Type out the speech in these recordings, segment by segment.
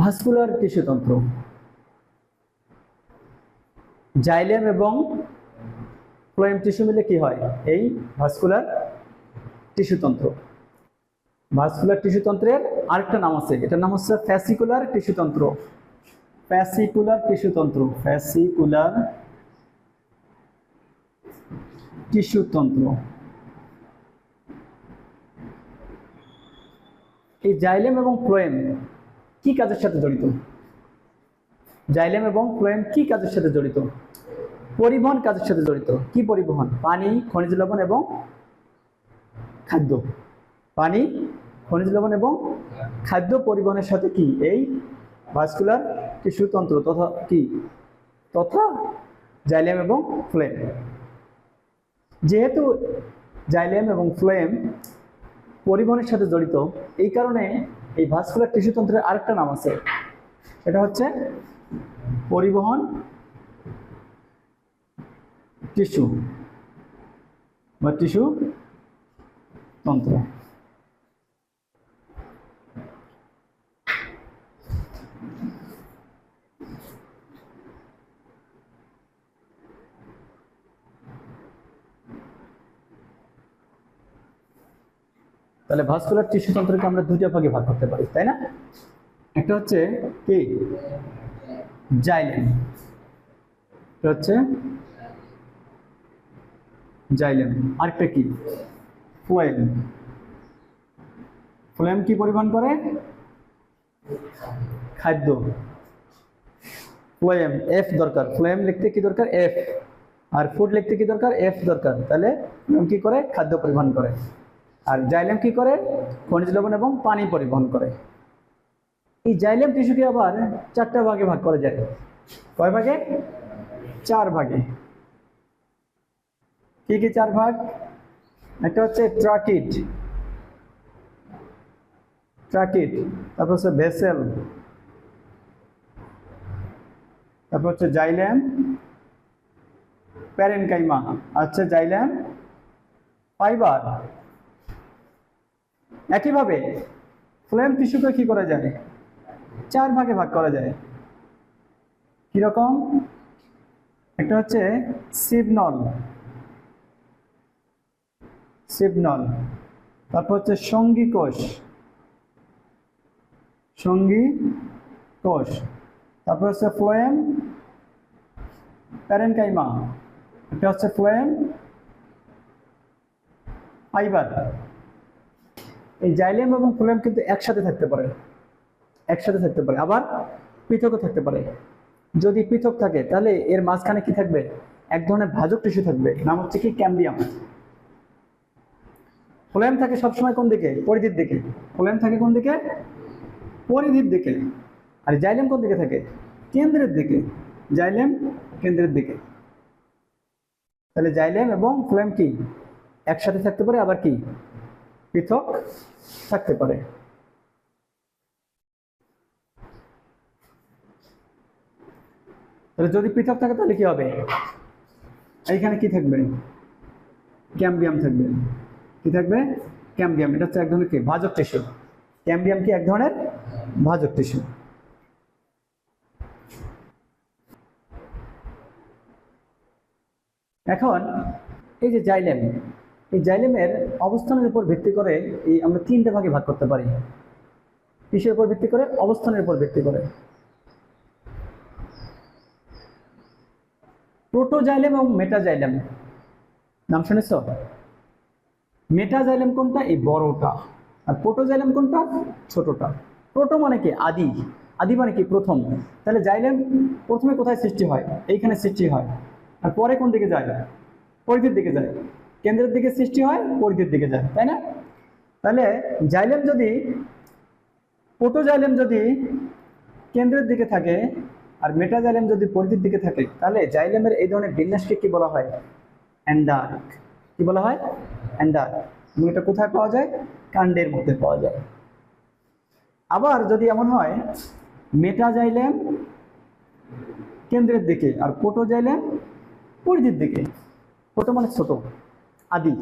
Vascular টিস্যুতন্ত্র xylem এবং phloem tissue মিলে কি হয়? এই ভাস্কুলার টিস্যুতন্ত্র। ভাস্কুলার টিস্যুতন্ত্রের আরেকটা নাম আছে। এটার নাম হচ্ছে ফ্যাসিকুলার টিস্যুতন্ত্র। ফ্যাসিকুলার টিস্যুতন্ত্র। ফ্যাসিকুলার টিস্যুতন্ত্র। এই জাইলেম এবং ফ্লোয়েম কি কাজের সাথে জড়িত? জাইলেম এবং ফ্লোয়েম কি কাজের সাথে জড়িত? পরিবহন কাজের সাথে জড়িত। কি পরিবহন? পানি, খনিজ লবণ এবং খাদ্য। পানি, খনিজ লবণ এবং খাদ্য পরিবহনের সাথে কি? এই ভাস্কুলার টিস্যুতন্ত্র তথা কি? তথা জাইলেম এবং ফ্লেম যেহেতু জাইলেম এবং ফ্লোয়েম পরিবহনের সাথে জড়িত, এই কারণে এই ভাস্কুলার টিস্যু তন্ত্রের আরেকটা নাম আছে। এটা হচ্ছে পরিবহন টিস্যু বা টিস্যু তন্ত্র। তাহলে ভাস্কুলার টিস্যু তন্ত্রকে আমরা দুইটা ভাগে ভাগ করতে পারি, তাই না? একটা হচ্ছে কি? জাইলেম এটা হচ্ছে জাইলেম আরেকটা কি? ফ্লোয়েম ফ্লোয়েম কি পরিমাণ করে? খাদ্য। ফ্লোয়েম এফ দরকার। ফ্লোয়েম লিখতে কি দরকার? এফ আর ফুড লিখতে কি দরকার? এফ দরকার। তাহলে কি করে? খাদ্য পরিমাণ করে। আর জাইলেম কি করে? খনিজ লবণ এবং পানি পরিবহন করে। এই জাইলেম টিস্যুকে আবার চারটা ভাগে ভাগ করা যায়। কয় ভাগে? চার ভাগে। কি কি চার ভাগ? একটা হচ্ছে ট্রাকিট ট্রাকিট তারপর হচ্ছে ভেসেল। তারপর হচ্ছে জাইলেম, প্যারেনকাইমা। আচ্ছা জাইলেম, ফাইবার। একইভাবে ফ্লেম টিস্যুকে কি করা যায়? চার ভাগে ভাগ করা যায়। কীরকম? একটা হচ্ছে সিবনল সিবনল তারপর হচ্ছে সঙ্গী কোষ। সঙ্গী কোষ। তারপর হচ্ছে ফ্লোয়েম প্যারেনকাইমা একটা হচ্ছে ফ্লোয়েম ফাইবার এই জাইলেম এবং ফ্লোয়েম কিন্তু একসাথে থাকতে পারে। একসাথে থাকতে পারে। আবার পৃথকও থাকতে পারে। যদি পৃথক থাকে, তাহলে এর মাঝখানে কি থাকবে? এক ধরনের ভাজক টিস্যু থাকবে। নাম হচ্ছে কি? ক্যাম্বিয়াম। ফ্লোয়েম থাকে সবসময় কোন দিকে? পরিধির দিকে। ফ্লোয়েম থাকে কোন দিকে? পরিধির দিকে। আর জাইলেম কোন দিকে থাকে? কেন্দ্রের দিকে। জাইলেম কেন্দ্রের দিকে। তাহলে জাইলেম এবং ফ্লোয়েম কি? একসাথে থাকতে পারে, আবার কি? পৃথক থাকতে পারে। তাহলে যদি পৃথক থাকে তাহলে কি হবে? এইখানে কি থাকবে? ক্যাম্বিয়াম থাকবে। কি থাকবে? ক্যাম্বিয়াম। এটা হচ্ছে এক ধরনের কি? ভাজক টিস্যু ক্যাম্বিয়াম কি এক ধরনের? ভাজক টিস্যু এখন এই যে জাইলেম এই জাইলেমের অবস্থানের উপর ভিত্তি করে এই আমরা তিনটে ভাগে ভাগ করতে পারি। কিসের উপর ভিত্তি করে? অবস্থানের উপর ভিত্তি করে। প্রোটোজাইলেম এবং মেটাজাইলেম। নাম শুনেছ? মেটাজাইলেম কোনটা? এই বড়টা। আর প্রোটোজাইলেম কোনটা? ছোটটা। প্রোটো মানে কি? আদি। আদি মানে কি? প্রথম। তাহলে জাইলেম প্রথমে কোথায় সৃষ্টি হয়? এইখানে সৃষ্টি হয়। আর পরে কোন দিকে যায়? পরিধির দিকে যায়। কেন্দ্রের দিকে সৃষ্টি হয়, পরিধির দিকে যায়, তাই না? তাহলে জাইলেম যদি প্রোটোজাইলেম যদি কেন্দ্রের দিকে থাকে আর মেটাজাইলেম যদি পরিধির দিকে থাকে, তাহলে জাইলেমের এই ধরনের বিন্যাসকে কি বলা হয়? অ্যান্ডার্ক। কি বলা হয়? অ্যান্ডার্ক। এবং এটা কোথায় পাওয়া যায়? কাণ্ডের মধ্যে পাওয়া যায়। আবার যদি এমন হয় মেটাজাইলেম কেন্দ্রের দিকে আর প্রোটোজাইলেম পরিধির দিকে। প্রোটো মানে ছোট। আদি।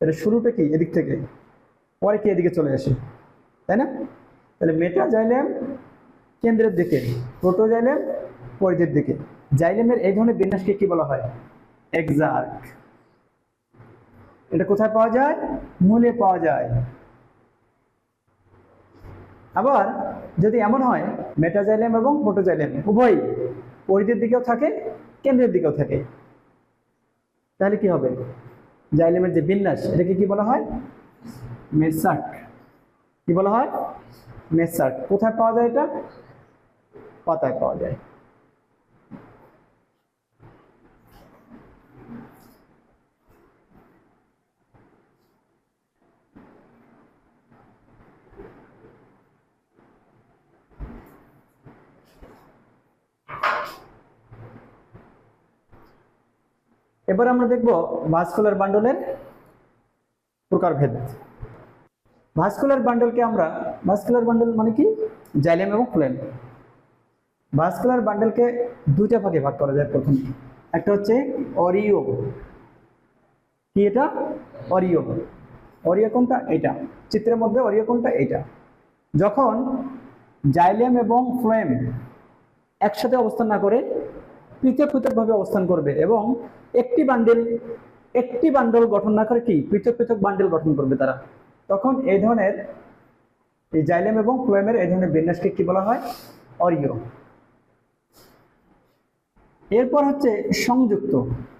এটা শুরুটা কি? এদিক থেকে। পরে কি এদিকে চলে আসে? তাই না? তাহলে মেটা জাইলেম কেন্দ্রের দিকে প্রোটো জাইলেম পরিধির দিকে। জাইলেমের এই ধরনের বিন্যাসকে কি বলা হয়? এক্সার্ক এটা কোথায় পাওয়া যায়? মূলে পাওয়া যায়। আবার যদি এমন হয় মেটাজাইলেম এবং প্রোটোজাইলেম উভয় পরিধির দিকেও থাকে, কেন্দ্রের দিকেও থাকে। তাহলে কি হবে? জাইলেমের যে বিন্যাস, এটাকে কি বলা হয়? মেসাক। কি বলা হয়? মেসাক। কোথায় পাওয়া যায় এটা? পাতায় পাওয়া যায়। এবার আমরা দেখব ভাস্কুলার বান্ডলের প্রকারভেদ। ভাস্কুলার বান্ডলকে আমরা ভাস্কুলার বান্ডল মানে কি? জাইলেম এবং ফ্লেম ভাস্কুলার বান্ডলকে দুইটা ভাগে ভাগ করা যায় প্রথমে। একটা হচ্ছে অরিও। কি এটা? অরিও। অরিও কোনটা? এটা চিত্রের মধ্যে অরিও কোনটা? এটা যখন জাইলেম এবং ফ্লেম একসাথে অবস্থান না করে পৃথক পৃথকভাবে অবস্থান করবে এবং একটি বান্ডেল একটি বান্ডল গঠন না করে কি? পৃথক পৃথক বান্ডেল গঠন করবে তারা। তখন এই ধরনের এই জাইলেম এবং ফ্লোয়েমের এই ধরনের বিন্যাসকে কি বলা হয়? অরিও। এরপর হচ্ছে সংযুক্ত।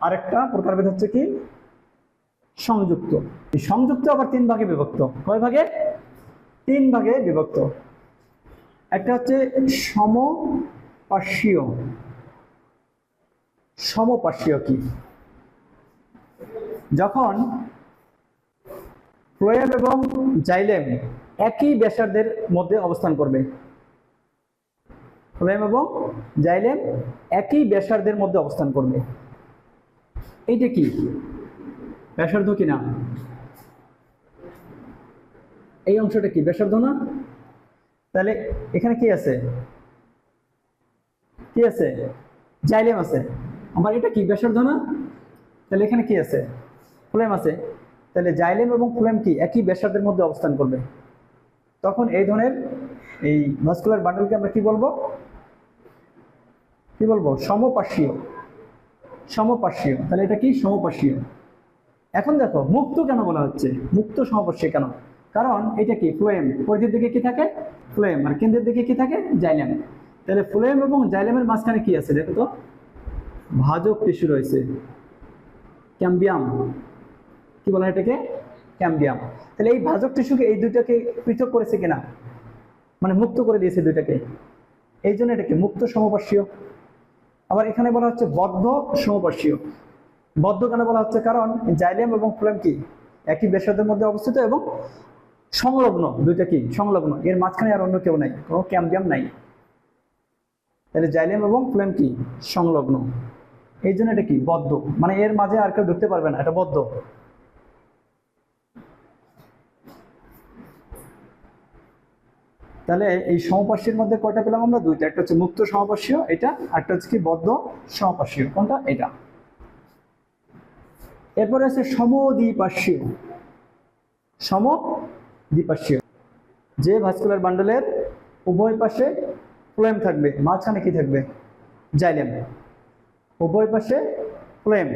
আরেকটা প্রকারভেদ হচ্ছে কি? সংযুক্ত। এই সংযুক্ত আবার তিন ভাগে বিভক্ত। কয় ভাগে? তিন ভাগে বিভক্ত। একটা হচ্ছে সমপার্শ্বীয়। সমপার্শ্বীয় কি? যখন ফ্লোয়েম এবং জাইলেম একই ব্যাসার্ধের মধ্যে অবস্থান করবে। ফ্লোয়েম এবং জাইলেম একই ব্যাসার্ধের মধ্যে অবস্থান করবে। এইটা কি? ব্যাসার্ধ কি না? এই অংশটা কি ব্যাসার্ধ না? তাহলে এখানে কি আছে? কি আছে? জাইলেম আছে। আমার এটা কি? ব্যাসার্ধ না? তাহলে এখানে কি আছে? ফ্লেম আছে। তাহলে জাইলেম এবং ফ্লেম কি? একই ব্যাসার্ধের মধ্যে অবস্থান করবে। তখন এই ধরনের এই ভাস্কুলার বান্ডলকে আমরা কি বলব? কি বলব? সমপার্শ্বীয়। সমপার্শ্বীয়। তাহলে এটা কি? সমপার্শ্বীয়। এখন দেখো, মুক্ত কেন বলা হচ্ছে? মুক্ত সমপার্শ্বীয় কেন? কারণ এটা কি? ফ্লোয়েম পরিধির দিকে কি থাকে? ফ্লোয়েম আর কেন্দ্রের দিকে কি থাকে? জাইলেম। তাহলে ফ্লোয়েম এবং জাইলেমের মাঝখানে কি আছে? দেখো তো। ভাজক টিস্যু রয়েছে। ক্যাম্বিয়াম কি বলা হয় এটাকে? ক্যাম্বিয়াম তাহলে এই ভাজক টিস্যুকে এই দুইটাকে পৃথক করেছে কিনা? মানে মুক্ত করে দিয়েছে দুইটাকে। এই জন্য এটাকে মুক্ত সমপার্শ্বীয়। আবার এখানে বলা হচ্ছে বদ্ধ সমপার্শ্বীয়। বদ্ধ কেন বলা হচ্ছে? কারণ জাইলেম এবং ফ্লেম কি? একই ব্যাসার্ধের মধ্যে অবস্থিত এবং সংলগ্ন। দুইটা কি? সংলগ্ন। এর মাঝখানে আর অন্য কেউ নাই। কোনো ক্যাম্বিয়াম নাই। তাহলে জাইলেম এবং ফ্লেম কি? সংলগ্ন। এই জন্য এটা কি? বদ্ধ। মানে এর মাঝে আর কেউ ঢুকতে পারবে না, এটা বদ্ধ। তাহলে এই সমপার্শ্বীর মধ্যে কয়টা পেলাম আমরা? দুইটা। একটা হচ্ছে মুক্ত সমপার্শ্বীয় এটা একটা হচ্ছে কি? বদ্ধ সমপার্শ্বীয় কোনটা? এটা। এরপরে আছে সমদ্বিপার্শ্বীয় সমদ্বিপার্শ্বীয় যে ভাস্কুলার বান্ডলের উভয় পাশে ফ্লেম থাকবে, মাঝখানে কি থাকবে? জাইলেম। উভয় পাশে ফ্লেম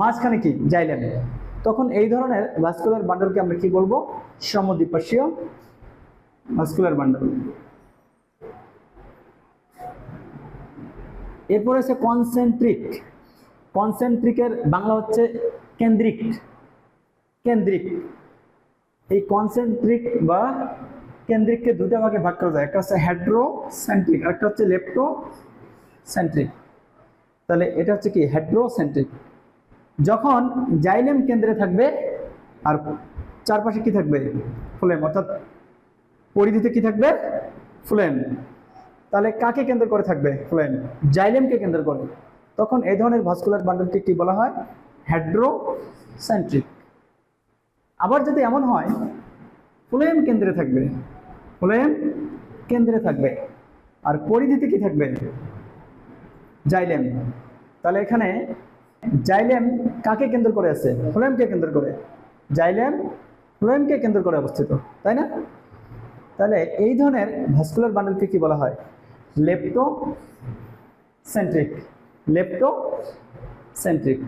মাঝখানে কি? জাইলেম তখন এই ধরনের ভাস্কুলার বান্ডলকে আমরা কি বলব? সমদ্বিপার্শ্বীয় ভাস্কুলার বান্ডল এরপর আছে কনসেন্ট্রিক কনসেন্ট্রিকের বাংলা হচ্ছে কেন্দ্রিক। কেন্দ্রিক। এই কনসেন্ট্রিক বা কেন্দ্রিককে দুটা ভাগে ভাগ করা যায়। একটা হচ্ছে হ্যাড্রোসেন্ট্রিক আর একটা হচ্ছে লেপ্টোসেন্ট্রিক তাহলে এটা হচ্ছে কি হেড্রোসেন্ট্রিক যখন জাইলেম কেন্দ্রে থাকবে, আর চারপাশে কি থাকবে? ফ্লেম অর্থাৎ পরিধিতে কি থাকবে? ফ্লেম তাহলে কাকে কেন্দ্র করে থাকবে? ফ্লেম জাইলেমকে কেন্দ্র করে। তখন এই ধরনের ভাস্কুলার বান্ডলকে কি বলা হয়? হেড্রোসেন্ট্রিক আবার যদি এমন হয় ফ্লেম কেন্দ্রে থাকবে। ফ্লেম কেন্দ্রে থাকবে। আর পরিধিতে কি থাকবে? জাইলেম। তাহলে এখানে জাইলেম কাকে কেন্দ্র করে আছে? ফ্লোয়েমকে কেন্দ্র করে। জাইলেম ফ্লোয়েমকে কেন্দ্র করে অবস্থিত, তাই না? তাহলে এই ধরনের ভাস্কুলার বান্ডেলকে কি বলা হয়? লেপ্টো সেন্ট্রিক লেপ্টো সেন্ট্রিক